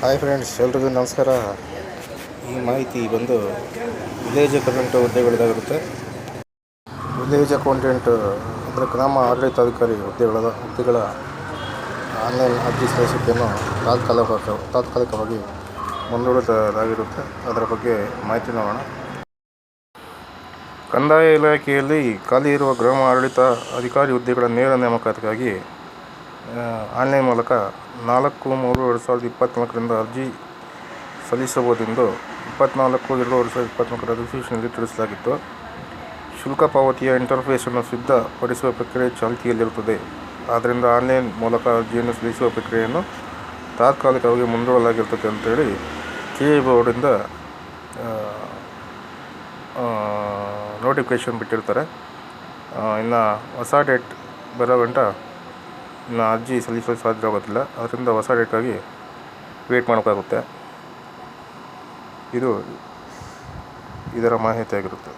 Hi friends ಎಲ್ರಿಗೂ ನಮಸ್ಕಾರ. ಈ ಮಾಹಿತಿ ಬಂದು ವಿಲೇಜ್ ಅಕೌಂಟೆಂಟ್ ಹುದ್ದೆಗಳದಾಗಿರುತ್ತೆ ವಿಲೇಜ್ ಅಕೌಂಟೆಂಟ್ ಅಂದರೆ ಗ್ರಾಮ ಆಡಳಿತಾಧಿಕಾರಿ ಹುದ್ದೆಗಳ ಹುದ್ದೆಗಳ ಆನ್ಲೈನ್ ಅರ್ಜಿ ಸಲ್ಲಿಸಿದ್ದನ್ನು ತಾತ್ಕಾಲಿಕ ತಾತ್ಕಾಲಿಕವಾಗಿ ಮುಂದೂಡಿಸಲಾಗಿರುತ್ತೆ ಅದರ ಬಗ್ಗೆ ಮಾಹಿತಿ ನೋಡೋಣ. ಕಂದಾಯ ಇಲಾಖೆಯಲ್ಲಿ ಖಾಲಿ ಇರುವ ಗ್ರಾಮ ಆಡಳಿತ ಅಧಿಕಾರಿ ಹುದ್ದೆಗಳ ನೇರ ನೇಮಕಾತಿಗಾಗಿ ಆನ್ಲೈನ್ ಮೂಲಕ ನಾಲ್ಕು ಮೂರು ಎರಡು ಸಾವಿರದ ಇಪ್ಪತ್ತ್ನಾಲ್ಕರಿಂದ ಅರ್ಜಿ ಸಲ್ಲಿಸಬಹುದೆಂದು ಇಪ್ಪತ್ತ್ನಾಲ್ಕು ಎರಡು ಎರಡು ಸಾವಿರದ ಇಪ್ಪತ್ತ್ನಾಲ್ಕರ ಅಧಿಸೂಚನೆಯಲ್ಲಿ ತಿಳಿಸಲಾಗಿತ್ತು. ಶುಲ್ಕ ಪಾವತಿಯ ಇಂಟರ್ಫೇಸನ್ನು ಸಿದ್ಧಪಡಿಸುವ ಪ್ರಕ್ರಿಯೆ ಚಾಲ್ತಿಯಲ್ಲಿರುತ್ತದೆ. ಆದ್ದರಿಂದ ಆನ್ಲೈನ್ ಮೂಲಕ ಅರ್ಜಿಯನ್ನು ಸಲ್ಲಿಸುವ ಪ್ರಕ್ರಿಯೆಯನ್ನು ತಾತ್ಕಾಲಿಕವಾಗಿ ಮುಂದೂಡಲಾಗಿರ್ತದೆ ಅಂತೇಳಿ ಕೆ ಎ ಬೋರ್ಡಿಂದ ನೋಟಿಫಿಕೇಷನ್ ಬಿಟ್ಟಿರ್ತಾರೆ. ಇನ್ನು ಹೊಸ ಡೇಟ್ ಬರೋ ಗಂಟ ಇನ್ನು ಅರ್ಜಿ ಸಲ್ಲಿಸಲು ಸಾಧ್ಯ ಆಗೋದಿಲ್ಲ ಅದರಿಂದ ಹೊಸ ಡೇಟ್ಗಾಗಿ ವೇಟ್ ಮಾಡಬೇಕಾಗುತ್ತೆ. ಇದು ಇದರ ಮಾಹಿತಿ ಆಗಿರುತ್ತೆ